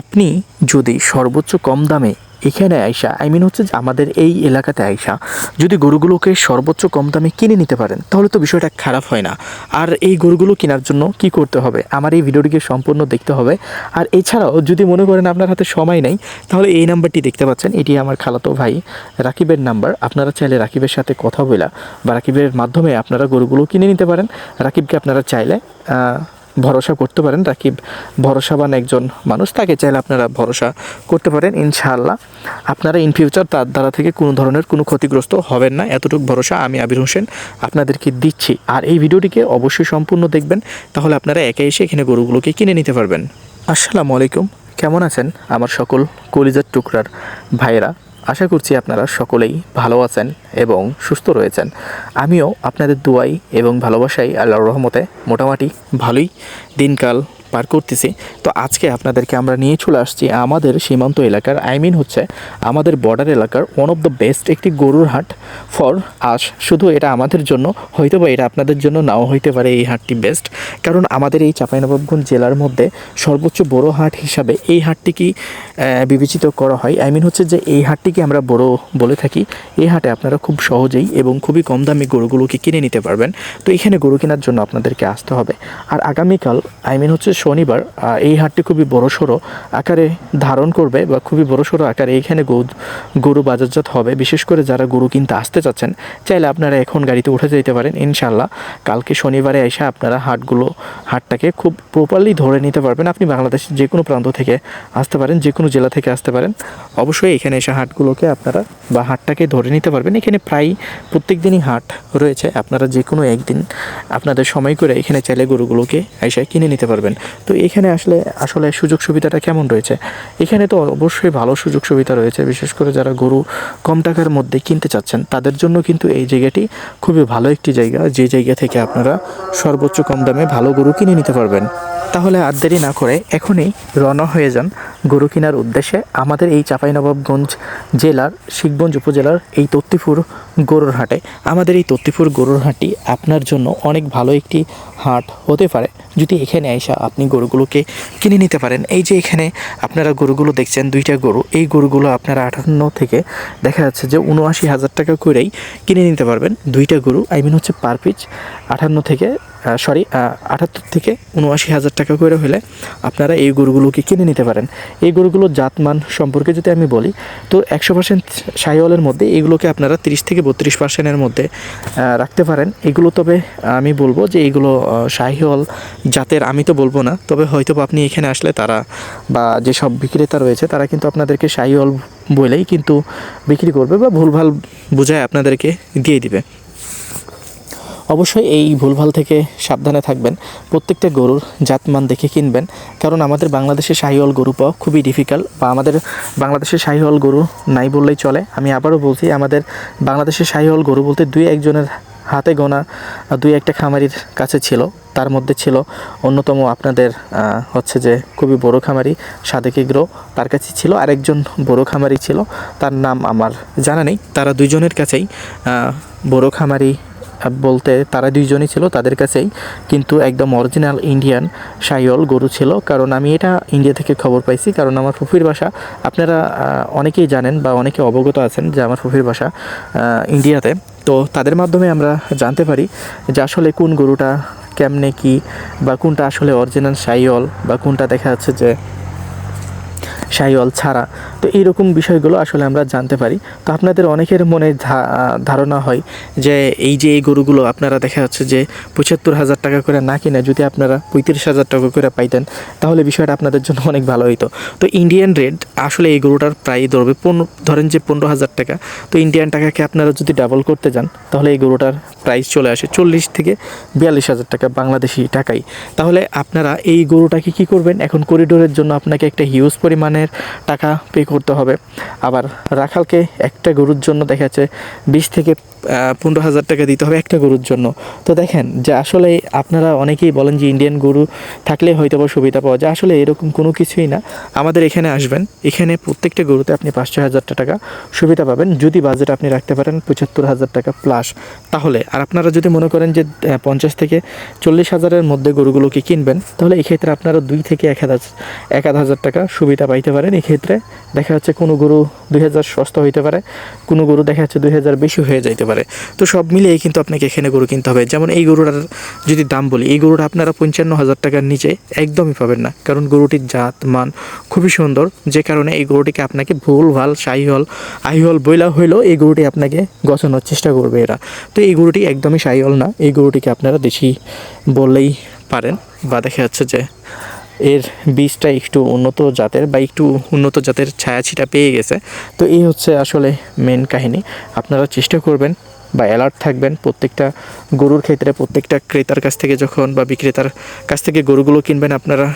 আপনি যদি সর্বোচ্চ কম দামে এখানে আইসা আই মিন হচ্ছে যে আমাদের এই এলাকাতে আইসা, যদি গরুগুলোকে সর্বোচ্চ কম দামে কিনে নিতে পারেন, তাহলে তো বিষয়টা খারাপ হয় না। আর এই গরুগুলো কেনার জন্য কি করতে হবে? আমার এই ভিডিওটিকে সম্পূর্ণ দেখতে হবে। আর এছাড়াও যদি মনে করেন আপনার হাতে সময় নেই, তাহলে এই নাম্বারটি দেখতে পাচ্ছেন, এটি আমার খালাতো ভাই রাকিবের নাম্বার। আপনারা চাইলে রাকিবের সাথে কথা বলা বা রাকিবের মাধ্যমে আপনারা গরুগুলো কিনে নিতে পারেন। রাকিবকে আপনারা চাইলে ভরসা করতে পারেন, রাকিব ভরসাবান একজন মানুষ, তাকে চাইলে আপনারা ভরসা করতে পারেন, ইনশাআল্লাহ। আপনারা ইন ফিউচার তার দ্বারা থেকে কোনো ধরনের কোনো ক্ষতিগ্রস্ত হবেন না, এতটুকু ভরসা আমি আবির হোসেন আপনাদেরকে দিচ্ছি। আর এই ভিডিওটিকে অবশ্যই সম্পূর্ণ দেখবেন, তাহলে আপনারা একে এসে এখানে গরুগুলোকে কিনে নিতে পারবেন। আসসালামু আলাইকুম, কেমন আছেন আমার সকল কলিজার টুকরার ভাইয়েরা? আশা করছি আপনারা সকলেই ভালো আছেন এবং সুস্থ রয়েছেন। আমিও আপনাদের দুয়াই এবং ভালোবাসাই আল্লাহর রহমতে মোটামুটি ভালোই দিনকাল পার করতেছি। তো আজকে আপনাদেরকে আমরা নিয়ে চলে আসছি আমাদের সীমান্ত এলাকার আই মিন হচ্ছে আমাদের বর্ডার এলাকার ওয়ান অফ দ্য বেস্ট একটি গরুর হাট ফর আস শুধু এটা আমাদের জন্য, হয়তো বা এটা আপনাদের জন্য নাও হইতে পারে এই হাটটি বেস্ট কারণ আমাদের এই চাঁপাইনবাবগঞ্জ জেলার মধ্যে সর্বোচ্চ বড় হাট হিসাবে এই হাটটিকে বিবেচিত করা হয়। আই মিন হচ্ছে যে এই হাটটিকে আমরা বড় বলে থাকি। এই হাটে আপনারা খুব সহজেই এবং খুবই কম দামে গরুগুলোকে কিনে নিতে পারবেন। তো এখানে গরু কেনার জন্য আপনাদেরকে আসতে হবে। আর আগামীকাল আই মিন হচ্ছে শনিবার এই হাটটি খুবই বড় সড়ো আকারে ধারণ করবে বা খুবই বড় সড়ো আকারে গরু গরু বাজারজাত হবে। বিশেষ করে যারা গরু কিনতে আসতে চাচ্ছেন, চাইলে আপনারা এখন গাড়িতে উঠে যেতে পারেন ইনশাল্লাহ কালকে শনিবারে এসে আপনারা হাটগুলো, হাটটাকে খুব প্রপারলি ধরে নিতে পারবেন। আপনি বাংলাদেশের যে কোনো প্রান্ত থেকে আসতে পারেন যে কোনো জেলা থেকে আসতে পারেন। অবশ্যই এখানে এসে হাটগুলোকে আপনারা বা হাটটাকে ধরে নিতে পারবেন। এখানে প্রায় প্রত্যেক দিনই হাট রয়েছে। আপনারা যে কোনো একদিন আপনাদের সময় করে এখানে চাইলে গরুগুলোকে এসে কিনে নিতে পারবেন। তো এখানে আসলে আসলে সুযোগ সুবিধাটা কেমন রয়েছে? এখানে তো অবশ্যই ভালো সুযোগ সুবিধা রয়েছে, বিশেষ করে যারা গরু কম টাকার মধ্যে কিনতে চাচ্ছেন, তাদের জন্য কিন্তু এই জায়গাটি খুবই ভালো একটি জায়গা। যে জায়গা থেকে আপনারা সর্বোচ্চ কম দামে ভালো গরু কিনে নিতে পারবেন। তাহলে আর দেরি না করে এখনই রওনা হয়ে যান গরু কেনার উদ্দেশ্যে আমাদের এই চাঁপাইনবাবগঞ্জ জেলার শিখগঞ্জ উপজেলার এই তত্তিপুর গরুর হাটে। আমাদের এই তত্তিপুর গরুর হাটটি আপনার জন্য অনেক ভালো একটি হাট হতে পারে। যদি এখানে আইসা আপনি গরুগুলোকে কিনে নিতে পারেন, এই যে এখানে আপনারা গরুগুলো দেখছেন, দুইটা গরু, এই গরুগুলো আপনারা আটান্ন থেকে দেখা যাচ্ছে যে উনআশি হাজার টাকা করেই কিনে নিতে পারবেন। দুইটা গরু আই মিন হচ্ছে পার পিচ আটান্ন থেকে সরি আটাত্তর থেকে উনআশি হাজার টাকা করে হলে আপনারা এই গরুগুলোকে কিনে নিতে পারেন। এই গরুগুলোর জাতমান সম্পর্কে যদি আমি বলি, তো একশো পার্সেন্ট সাইওয়ালের মধ্যে এগুলোকে আপনারা তিরিশ থেকে বত্রিশ পার্সেন্টের মধ্যে রাখতে পারেন। এগুলো তবে আমি বলব যে এগুলো শাহিওয়াল জাতের আমি তো বলব না, তবে হয়তো আপনি এখানে আসলে তারা বা যেসব বিক্রেতা রয়েছে, তারা কিন্তু আপনাদেরকে শাহিওয়াল বলেই কিন্তু বিক্রি করবে বা ভুলভাল বোঝায় আপনাদেরকে দিয়ে দিবে। অবশ্যই এই ভুলভাল থেকে সাবধানে থাকবেন। প্রত্যেকটা গরুর জাতমান দেখে কিনবেন, কারণ আমাদের বাংলাদেশে শাহিওয়াল গরু পাওয়া খুবই ডিফিকাল্ট বা আমাদের বাংলাদেশে শাহিওয়াল গরু নাই বললেই চলে। আমি আবারও বলছি, আমাদের বাংলাদেশে শাহিওয়াল গরু বলতে দুই একজনের হাতে গোনা, দুই একটা খামারির কাছে ছিল, তার মধ্যে ছিল অন্যতম আপনাদের হচ্ছে যে খুবই বড় খামারি সাদেক এগ্রো, তার কাছে ছিল আরেকজন বড় খামারি ছিল, তার নাম আমার জানা নেই। তারা দুইজনের কাছেই বড় খামারি বলতে তারা দুইজনই ছিল তাদের কাছেই, কিন্তু একদম অরিজিনাল ইন্ডিয়ান সাইওয়াল গরু ছিল। কারণ আমি এটা ইন্ডিয়া থেকে খবর পাইছি, কারণ আমার ফুফির বাসা, আপনারা অনেকেই জানেন বা অনেকে অবগত আছেন যে আমার ফুফির বাসা ইন্ডিয়াতে তো তাদের মাধ্যমে আমরা জানতে পারি যে আসলে কোন গরুটা কেমনে কি বা কোনটা আসলে অরিজিনাল সাইওয়াল বা কোনটা দেখা যাচ্ছে যে সাইওয়াল ছাড়া। তো এইরকম বিষয়গুলো আসলে আমরা জানতে পারি। তো আপনাদের অনেকের মনে ধারণা হয় যে এই যে এই গরুগুলো আপনারা দেখা যাচ্ছে যে পঁচাত্তর হাজার টাকা করে না কিনে যদি আপনারা পঁয়ত্রিশ হাজার টাকা করে পাইতেন, তাহলে বিষয়টা আপনাদের জন্য অনেক ভালো হতো তো ইন্ডিয়ান রেট আসলে এই গরুটার প্রায় ধরবে পনেরো ধরেন যে পনেরো হাজার টাকা। তো ইন্ডিয়ান টাকাকে আপনারা যদি ডাবল করতে যান, তাহলে এই গরুটার প্রাইস চলে আসে চল্লিশ থেকে বিয়াল্লিশ হাজার টাকা বাংলাদেশি টাকাই তাহলে আপনারা এই গরুটাকে কি করবেন? এখন করিডোরের জন্য আপনাকে একটা হিউজ পরিমাণের টাকা পে করতে হবে। আবার রাখালকে একটা গরুর জন্য দেখা যাচ্ছে বিশ থেকে পনেরো হাজার টাকা দিতে হবে একটা গরুর জন্য। তো দেখেন, যে আসলে আপনারা অনেকেই বলেন যে ইন্ডিয়ান গরু থাকলে হয়তো বা সুবিধা পাওয়া যায়। আসলে এরকম কোনো কিছুই না। আমাদের এখানে আসবেন, এখানে প্রত্যেকটা গরুতে আপনি পাঁচশো হাজার টাকা সুবিধা পাবেন। যদি বাজেট আপনি রাখতে পারেন পঁচাত্তর হাজার টাকা প্লাস তাহলে, আর আপনারা যদি মনে করেন যে পঞ্চাশ থেকে চল্লিশ হাজারের মধ্যে গরুগুলোকে কিনবেন, তাহলে এক্ষেত্রে আপনারা দুই থেকে এক হাজার এক হাজার টাকা সুবিধা পাইতে পারেন। এক্ষেত্রে দেখা যাচ্ছে কোনো গরু দুই হাজার সস্তা হইতে পারে, কোনো গরু দেখা যাচ্ছে দুই হাজার বেশি হয়ে যাইতে পারে। তো সব মিলিয়ে কিন্তু আপনাকে এখানে গরু কিনতে হবে। যেমন এই গরুটার যদি দাম বলি, এই গরুটা আপনারা পঞ্চান্ন হাজার টাকার নিচে একদমই পাবেন না। কারণ গরুটির জাত, মান খুবই সুন্দর। যে কারণে এই গরুটিকে আপনাকে ভুল, ভালো, সাইহল, আইহল বইলা হইলেও এই গরুটি আপনাকে গছানোর চেষ্টা করবে এরা। তো এই গরুটি একদমই সাইহল না। এই গরুটিকে আপনারা দেশি বললেই পারেন বা দেখা যাচ্ছে যে এর বীজটা একটু উন্নত জাতের বা একটু উন্নত জাতের ছায়াছিটা পেয়ে গেছে। তো এই হচ্ছে আসলে মেন কাহিনী। আপনারা চেষ্টা করবেন বা অ্যালার্ট থাকবেন প্রত্যেকটা গরুর ক্ষেত্রে প্রত্যেকটা ক্রেতার কাছ থেকে যখন বা বিক্রেতার কাছ থেকে গরুগুলো কিনবেন, আপনারা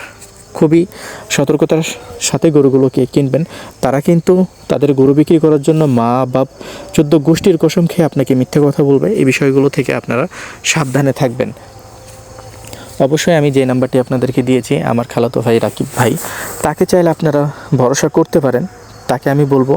খুবই সতর্কতার সাথে গরুগুলোকে কিনবেন। তারা কিন্তু তাদের গরু বিক্রি করার জন্য মা, বাপ, চোদ্দ গোষ্ঠীর কসম খেয়ে আপনাকে মিথ্যে কথা বলবে। এই বিষয়গুলো থেকে আপনারা সাবধানে থাকবেন। অবশ্যই আমি যে নাম্বারটি আপনাদেরকে দিয়েছি, আমার খালাতো ভাই রাকিব ভাই, তাকে চাইলে আপনারা ভরসা করতে পারেন। তাকে আমি বলব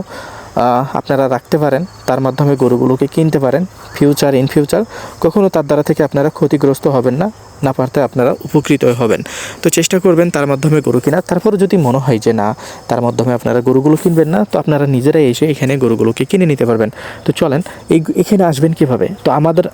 আপনারা রাখতে পারেন। তার মাধ্যমে গরুগুলোকে কিনতে পারেন। ফিউচার ইন ফিউচার কখনও তার দ্বারা থেকে আপনারা ক্ষতিগ্রস্ত হবেন না না পারতে আপনারা উপকৃত হবেন। তো চেষ্টা করবেন তার মাধ্যমে গরু কেনা তারপর যদি মনে হয় যে না, তার মাধ্যমে আপনারা গরুগুলো কিনবেন না, তো আপনারা নিজেরাই এসে এখানে গরুগুলোকে কিনে নিতে পারবেন। তো চলেন, এই এখানে আসবেন কীভাবে? তো আমাদের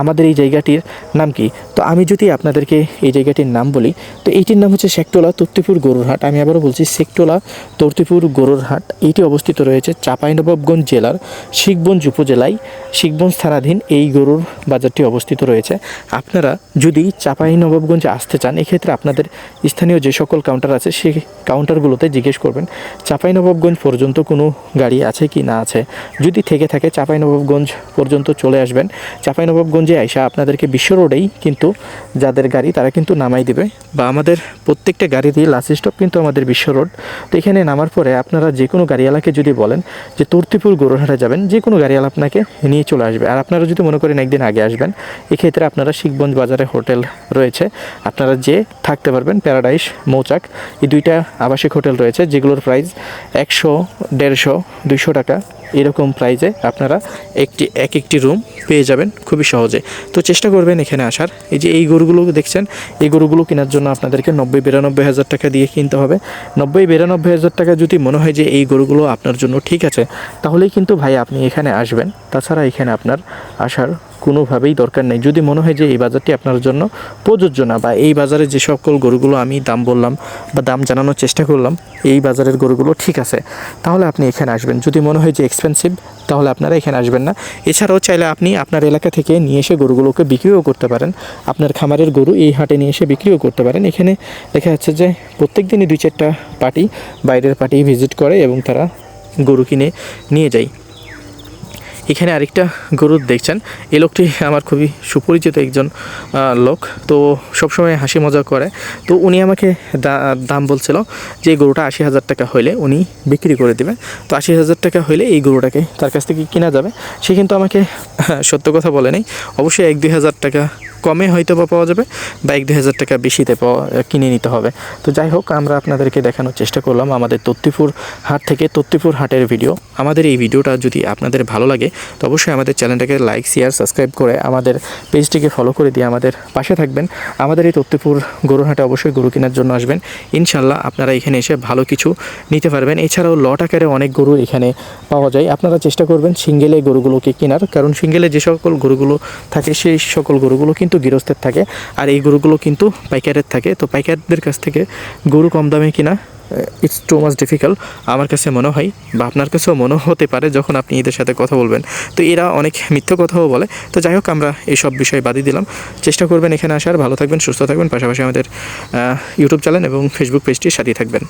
আমাদের এই জায়গাটির নাম কি? তো আমি যদি আপনাদেরকে এই জায়গাটির নাম বলি, তো এইটির নাম হচ্ছে শেকটোলা তর্তিপুর গরুর হাট আমি আবারও বলছি শেকটোলা তর্তিপুর গরুর হাট এইটি অবস্থিত রয়েছে চাঁপাইনবাবগঞ্জ জেলার শিখগঞ্জ উপজেলায় শিখগঞ্জ থানাধীন এই গরুর বাজারটি অবস্থিত রয়েছে। আপনারা যদি চাঁপাইনবাবগঞ্জে আসতে চান, এক্ষেত্রে আপনাদের স্থানীয় যে সকল কাউন্টার আছে, সেই কাউন্টারগুলোতে জিজ্ঞেস করবেন, চাঁপাইনবাবগঞ্জ পর্যন্ত কোনো গাড়ি আছে কি না আছে। যদি থেকে থাকে, চাঁপাইনবাবগঞ্জ পর্যন্ত চলে আসবেন। চাঁপাইনবাবগঞ্জে আইসা আপনাদেরকে বিশ্ব রোডেই কিন্তু যাদের গাড়ি, তারা কিন্তু নামাই দেবে। বা আমাদের প্রত্যেকটা গাড়ি দিয়ে লাস্ট স্টপ কিন্তু আমাদের বিশ্ব রোড। তো এখানে নামার পরে আপনারা যে কোনো গাড়িওয়ালাকে যদি বলেন যে তর্তিপুর গরুরহাটে যাবেন, যে কোনো গাড়িওয়ালা আপনাকে নিয়ে চলে আসবে। আর আপনারা যদি মনে করেন একদিন আগে আসবেন, এক্ষেত্রে আপনারা শিখগঞ্জ বাজারে হোটেল রয়েছে। আপনারা যে থাকতে পারবেন, প্যারাডাইস, মৌচাক, এই দুইটা আবাসিক হোটেল রয়েছে, যেগুলোর প্রাইস একশো, দেড়শো, দুইশো টাকা। এরকম প্রাইজে আপনারা একটি, এক একটি রুম পেয়ে যাবেন খুবই সহজে। তো চেষ্টা করবেন এখানে আসার। এই যে এই গরুগুলো দেখছেন, এই গরুগুলো কেনার জন্য আপনাদেরকে নব্বই, বিরানব্বই হাজার টাকা দিয়ে কিনতে হবে। নব্বই, বিরানব্বই হাজার টাকা যদি মনে হয় যে এই গরুগুলো আপনার জন্য ঠিক আছে তাহলেই কিন্তু ভাই আপনি এখানে আসবেন। তাছাড়া এখানে আপনার আসার কোনোভাবেই দরকার নেই। যদি মনে হয় যে এই বাজারটি আপনার জন্য প্রযোজ্য না বা এই বাজারে যে সকল গরুগুলো আমি দাম বললাম বা দাম জানানোর চেষ্টা করলাম, এই বাজারের গরুগুলো ঠিক আছে, তাহলে আপনি এখানে আসবেন। যদি মনে হয় যে এক্সপেন্সিভ তাহলে আপনারা এখানে আসবেন না। এছাড়াও চাইলে আপনি আপনার এলাকা থেকে নিয়ে এসে গরুগুলোকে বিক্রিও করতে পারেন। আপনার খামারের গরু এই হাটে নিয়ে এসে বিক্রিও করতে পারেন। এখানে দেখা যাচ্ছে যে প্রত্যেক দিনই দুই চারটা পার্টি বাইরের পার্টি ভিজিট করে এবং তারা গরু কিনে নিয়ে যায় এখানে আরেকটা গরু দেখছেন। এই লোকটি আমার খুবই সুপরিচিত একজন লোক। তো সবসময় হাসি মজা করে। তো উনি আমাকে দাম বলছিল যে, গরুটা আশি হাজার টাকা হলে উনি বিক্রি করে দেবে তো আশি হাজার টাকা হলে এই গরুটাকে তার কাছ থেকে কেনা যাবে। সে কিন্তু আমাকে সত্য কথা বলে নেই। অবশ্যই এক দুই হাজার টাকা কমে হয়তো বা পাওয়া যাবে। বা এক দুই হাজার টাকা বেশিতে পাওয়া কিনে নিতে হবে। তো যাই হোক, আমরা আপনাদেরকে দেখানোর চেষ্টা করলাম আমাদের তত্তিপুর হাট থেকে তত্তিপুর হাটের ভিডিও আমাদের এই ভিডিওটা যদি আপনাদের ভালো লাগে, তো অবশ্যই আমাদের চ্যানেলটাকে লাইক শেয়ার সাবস্ক্রাইব করে আমাদের পেজটিকে ফলো করে দিয়ে আমাদের পাশে থাকবেন। আমাদের এই তত্তিপুর গরুর হাটে অবশ্যই গরু কেনার জন্য আসবেন। ইনশাল্লাহ আপনারা এখানে এসে ভালো কিছু নিতে পারবেন। এছাড়াও লট আকারে অনেক গরু এখানে পাওয়া যায়। আপনারা চেষ্টা করবেন সিঙ্গেলে গরুগুলোকে কেনার, কারণ সিঙ্গেলে যে সকল গরুগুলো থাকে, সেই সকল গরুগুলো কিন্তু গৃহস্থের থাকে আর এই গরুগুলো কিন্তু পাইকারের থাকে। তো পাইকারদের কাছ থেকে গরু কম দামে কিনা ইটস টু মাচ ডিফিকাল্ট আমার কাছে মনে হয় বা আপনার কাছেও মনে হতে পারে যখন আপনি এদের সাথে কথা বলবেন। তো এরা অনেক মিথ্য কথাও বলে। তো যাই হোক, আমরা এইসব বিষয়ে বাদই দিলাম। চেষ্টা করবেন এখানে আসার। ভালো থাকবেন, সুস্থ থাকবেন। পাশাপাশি আমাদের ইউটিউব চ্যানেল এবং ফেসবুক পেজটির সাথে থাকবেন।